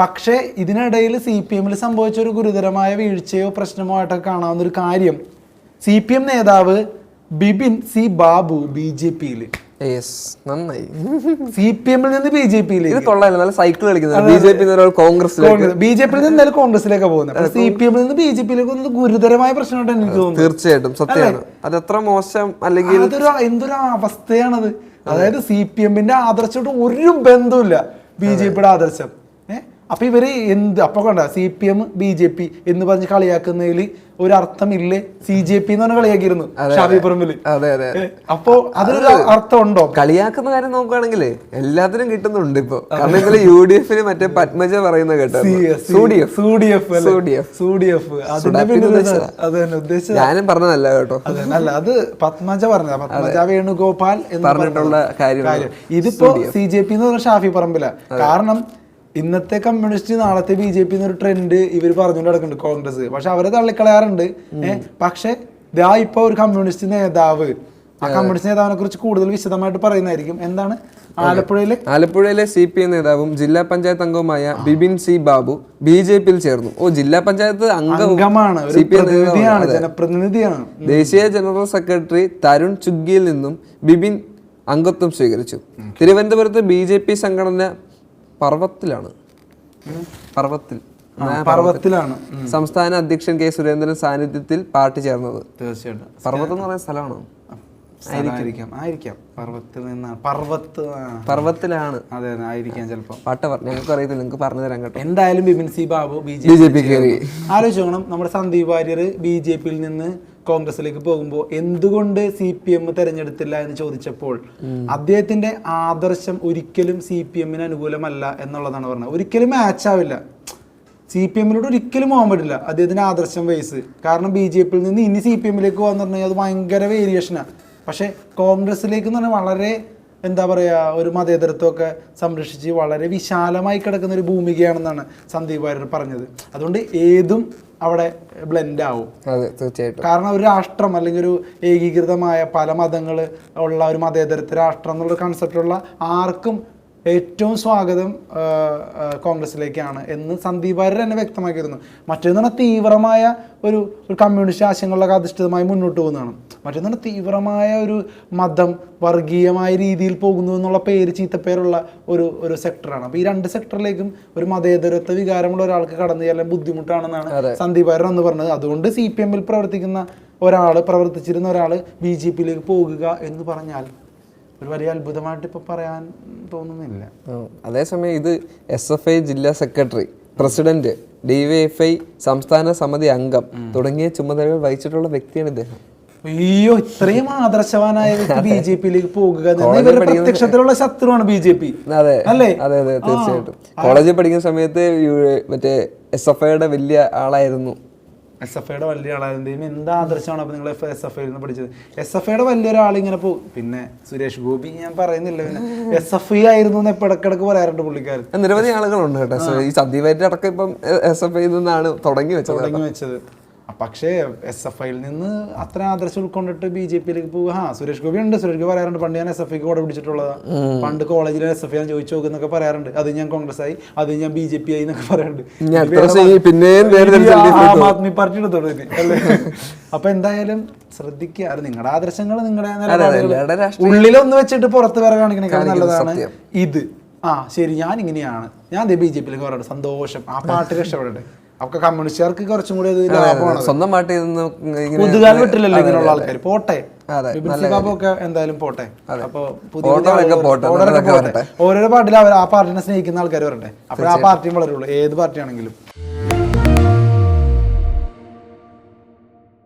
പക്ഷേ ഇതിനിടയിൽ C P എമ്മിൽ സംഭവിച്ച ഒരു ഗുരുതരമായ വീഴ്ചയോ പ്രശ്നമോ ആയിട്ടൊക്കെ കാണാവുന്ന ഒരു കാര്യം. സി പി എം നേതാവ് Bipin C Babu B J പിയിൽ നന്നായി. സി പി എമ്മിൽ നിന്ന് ബി ജെ പിയിൽ ഇത് കൊള്ളായിരുന്നു നല്ല സൈക്കിൾ കളിക്കുന്നത്. ബി ജെ പി കോൺഗ്രസിലേക്ക് ബി ജെ പിയിൽ നിന്ന് എന്തായാലും കോൺഗ്രസിലേക്കാണ് പോകുന്നത്. സി പി എമ്മിൽ നിന്ന് ബി ജെ പിയിലേക്ക് വന്നത് ഗുരുതരമായ പ്രശ്നമായിട്ട് എനിക്ക് തോന്നുന്നു. തീർച്ചയായിട്ടും. സത്യമാണ്. അത് എത്ര മോശം അല്ലെങ്കിൽ അതൊരു എന്തൊരു അവസ്ഥയാണത്. അതായത് സി പി എമ്മിന്റെ ആദർശമായിട്ട് ഒരു ബന്ധമില്ല ബി ജെ പിയുടെ ആദർശം. ഏഹ് ഇവർ എന്ത് അപ്പോൾ കണ്ട? C P M B J P എന്ന് പറഞ്ഞ് കളിയാക്കുന്നതിൽ ഒരു അർത്ഥമില്ലേ സി ജെ പി എന്ന് പറഞ്ഞ കളിയാക്കിയിരുന്നു ഷാഫി പറമ്പിൽ. അതെ അതെ. അപ്പോ അതൊരു അർത്ഥം ഉണ്ടോ കളിയാക്കുന്ന കാര്യം നോക്കുകയാണെങ്കിൽ എല്ലാത്തിനും കിട്ടുന്നുണ്ട് ഇപ്പൊ. കാരണം ഇന്നലെ യു ഡി എഫിന് മറ്റേ പത്മജ പറയുന്ന കേട്ടോ ഞാനും പറഞ്ഞതല്ല കേട്ടോ. അല്ല അത് പത്മജ പറഞ്ഞ പത്മജ വേണുഗോപാൽ എന്ന് പറഞ്ഞിട്ടുള്ള കാര്യം. ഇതിപ്പോ സി ജെ പി എന്ന് പറഞ്ഞ ഷാഫി പറമ്പില. കാരണം ഇന്നത്തെ കമ്മ്യൂണിസ്റ്റ് നാളത്തെ ബി ജെ പി എന്നൊരു ട്രെൻഡ് ഇവർ പറഞ്ഞുകൊണ്ട് നടക്കുന്നുണ്ട് കോൺഗ്രസ് പക്ഷെ അവരെ തള്ളിക്കളയാറുണ്ട്. പക്ഷെ ദാ ഇപ്പൊ ഒരു കമ്മ്യൂണിസ്റ്റ് നേതാവ്. ആ കമ്മ്യൂണിസ്റ്റ് നേതാവിനെ കുറിച്ച് കൂടുതൽ വിശദമായിട്ട് പറയുന്നതായിരിക്കും. എന്താണ്? ആലപ്പുഴയിലെ ആലപ്പുഴയിലെ സി പി എം നേതാവും ജില്ലാ പഞ്ചായത്ത് അംഗവുമായ Bibin C Babu B J പിയിൽ ചേർന്നു. ഓ ജില്ലാ പഞ്ചായത്ത് അംഗമാണ്. ജനപ്രതിനിധിയാണ്. ദേശീയ ജനറൽ സെക്രട്ടറി തരുൺ ചുഗ്ഗിയിൽ നിന്നും ബിബിൻ അംഗത്വം സ്വീകരിച്ചു. തിരുവനന്തപുരത്ത് ബി ജെ പി സംഘടന പർവത്തിലാണ് പർവത്തിൽ പർവത്തിലാണ്. സംസ്ഥാന അധ്യക്ഷൻ കെ സുരേന്ദ്രൻ സാന്നിധ്യത്തിൽ പാർട്ടി ചേർന്നത്. തീർച്ചയായിട്ടും. പർവതം എന്ന് പറയുന്ന സ്ഥലമാണോ? ആയിരിക്കാം ആയിരിക്കാം. പർവത്തിൽ നിന്നാണ് പർവത്ത് ആ. പർവത്തിലാണ് അതെ അതെ ആയിരിക്കാം ചിലപ്പോ. പാട്ട് പറഞ്ഞു ഞങ്ങൾക്ക് അറിയത്തില്ല നിങ്ങൾക്ക് പറഞ്ഞു തരാൻ കേട്ടോ. എന്തായാലും Bipin C Babu B J P കയറി. ആലോചിച്ച് നമ്മുടെ സന്ദീപ് വാര്യർ ബി ജെ പിയിൽ നിന്ന് കോൺഗ്രസിലേക്ക് പോകുമ്പോൾ എന്തുകൊണ്ട് സി പി എം തെരഞ്ഞെടുത്തില്ല എന്ന് ചോദിച്ചപ്പോൾ അദ്ദേഹത്തിന്റെ ആദർശം ഒരിക്കലും സി പി എമ്മിന് അനുകൂലമല്ല എന്നുള്ളതാണ് പറഞ്ഞത്. ഒരിക്കലും മാച്ച് ആവില്ല. സി പി എമ്മിലോട്ട് ഒരിക്കലും പോകാൻ പറ്റില്ല അദ്ദേഹത്തിന്റെ ആദർശം വയസ്സ് കാരണം ബി ജെ പിയിൽ നിന്ന് ഇനി സി പി എമ്മിലേക്ക് പോകാന്ന് പറഞ്ഞാൽ അത് ഭയങ്കര വേരിയേഷനാണ് പക്ഷേ കോൺഗ്രസിലേക്ക് എന്ന് പറഞ്ഞാൽ വളരെ എന്താ പറയുക ഒരു മതേതരത്വമൊക്കെ സംരക്ഷിച്ച് വളരെ വിശാലമായി കിടക്കുന്ന ഒരു ഭൂമികയാണെന്നാണ് സന്ദീപ് വാര്യർ പറഞ്ഞത്. അതുകൊണ്ട് ഏതും അവിടെ ബ്ലെൻഡ് ആവും. അതെ തീർച്ചയായിട്ടും. കാരണം ഒരു രാഷ്ട്രം അല്ലെങ്കിൽ ഒരു ഏകീകൃതമായ പല മതങ്ങൾ ഉള്ള ഒരു മതേതരത്വ രാഷ്ട്രം എന്നുള്ള കൺസെപ്റ്റുള്ള ആർക്കും ഏറ്റവും സ്വാഗതം കോൺഗ്രസിലേക്കാണ് എന്ന് സന്ദീപ് വാര്യർ തന്നെ വ്യക്തമാക്കിയിരുന്നു. മറ്റേന്ന് പറഞ്ഞാൽ തീവ്രമായ ഒരു ഒരു കമ്മ്യൂണിസ്റ്റ് ആശയങ്ങളിലൊക്കെ അധിഷ്ഠിതമായി മുന്നോട്ട് പോകുന്നതാണ്. മറ്റൊന്ന് പറഞ്ഞാൽ തീവ്രമായ ഒരു മതം വർഗീയമായ രീതിയിൽ പോകുന്നു എന്നുള്ള പേര് ചീത്തപ്പേരുള്ള ഒരു ഒരു സെക്ടറാണ് അപ്പോൾ ഈ രണ്ട് സെക്ടറിലേക്കും ഒരു മതേതരത്വ വികാരമുള്ള ഒരാൾക്ക് കടന്നു ചെല്ലാൻ ബുദ്ധിമുട്ടാണെന്നാണ് സന്ദീപ് വാര്യർ എന്ന് പറഞ്ഞത്. അതുകൊണ്ട് സി പി എമ്മിൽ പ്രവർത്തിക്കുന്ന ഒരാൾ പ്രവർത്തിച്ചിരുന്ന ഒരാൾ ബി ജെ പിയിലേക്ക് പോകുക എന്ന് പറഞ്ഞാൽ ഒരു വലിയ അത്ഭുതമായിട്ട് ഇപ്പൊ പറയാൻ തോന്നുന്നില്ല. അതേസമയം ഇത് എസ് എഫ് ഐ ജില്ലാ സെക്രട്ടറി പ്രസിഡന്റ് ഡിവൈഎഫ്ഐ സംസ്ഥാന സമിതി അംഗം തുടങ്ങിയ ചുമതലകൾ വഹിച്ചിട്ടുള്ള വ്യക്തിയാണ് ഇദ്ദേഹം. അയ്യോ ഇത്രയും ആദർശവാനായ വ്യക്തി ബി ജെ പിയിലേക്ക് പോകുക ഇവരുടെ പ്രത്യക്ഷത്തിലുള്ള ശത്രുവാണ് ബി ജെ പി. അതെ അല്ലേ? അതെ അതെ തീർച്ചയായിട്ടും. കോളേജിൽ പഠിക്കുന്ന സമയത്ത് മറ്റേ എസ് എഫ് ഐയുടെ വലിയ ആളായിരുന്നു. എസ് എഫ് ഐയുടെ വലിയ ആളായിരുന്നു. എന്ത് ആദർശമാണ് അപ്പൊ നിങ്ങൾ എസ് എഫ് ഐയിൽ നിന്ന് പഠിച്ചത്? എസ് എഫ് ഐയുടെ വലിയൊരു ഇങ്ങനെ പോകും പിന്നെ സുരേഷ് ഗോപി ഞാൻ പറയുന്നില്ല പിന്നെ. എസ് എഫ് ഐ ആയിരുന്നു എന്ന് ഇടക്കിടക്ക് പറയാറുണ്ട് പുള്ളിക്കാരൻ. നിരവധി ആളുകളുണ്ട് കേട്ടോ. ഈ സദ്യവായിട്ട് അടക്കം ഇപ്പം എസ് എഫ് ഐ നിന്നാണ് തുടങ്ങി വെച്ചത് തുടങ്ങി വെച്ചത്. പക്ഷേ എസ് എഫ് ഐയിൽ നിന്ന് അത്ര ആദർശം ഉൾക്കൊണ്ടിട്ട് ബി ജെ പിയിലേക്ക് പോകുക ആ സുരേഷ് ഗോപി ഉണ്ട്. സുരേഷ് ഗോപി പറയാറുണ്ട് പണ്ട് ഞാൻ എസ് എഫ് ഐക്ക് കൂടെ പിടിച്ചിട്ടുള്ളത്. പണ്ട് കോളേജിൽ എസ് എഫ് ഐ ഞാൻ ചോദിച്ചു നോക്കുന്നൊക്കെ പറയാറുണ്ട്. അത് ഞാൻ കോൺഗ്രസ് ആയി അത് ഞാൻ ബി ജെ പി ആയി എന്നൊക്കെ പറയാറുണ്ട്. ആ- ആദ്മി പാർട്ടി എടുത്തോളൂ അല്ലേ? അപ്പൊ എന്തായാലും ശ്രദ്ധിക്കുക. അത് നിങ്ങളുടെ ആദർശങ്ങൾ നിങ്ങളുടെ ഉള്ളിലൊന്ന് വെച്ചിട്ട് പുറത്ത് വേറെ കാണിക്കണേക്കാൾ നല്ലതാണ് ഇത്. ആ ശരി ഞാൻ ഇങ്ങനെയാണ് ഞാൻ ബി ജെ പിയിലേക്ക് പറയുന്നത് സന്തോഷം. ആ പാട്ട് രക്ഷപ്പെടട്ടെ. അപ്പൊ കമ്മ്യൂണിസ്റ്റുകാർക്ക് കുറച്ചും കൂടി സ്വന്തം നാട്ടിൽ നിന്ന് ഇങ്ങനെ പുതുകാൽ വിട്ടില്ലല്ലോ ഇങ്ങനെയുള്ള ആൾക്കാർ പോട്ടെ. ഒക്കെ എന്തായാലും പോട്ടെ. അപ്പൊ ഓരോരോ പാർട്ടിയിൽ അവർ ആ പാർട്ടിനെ സ്നേഹിക്കുന്ന ആൾക്കാർ വരട്ടെ അപ്പോൾ ആ പാർട്ടിയും വളരുള്ളൂ. ഏത് പാർട്ടിയാണെങ്കിലും.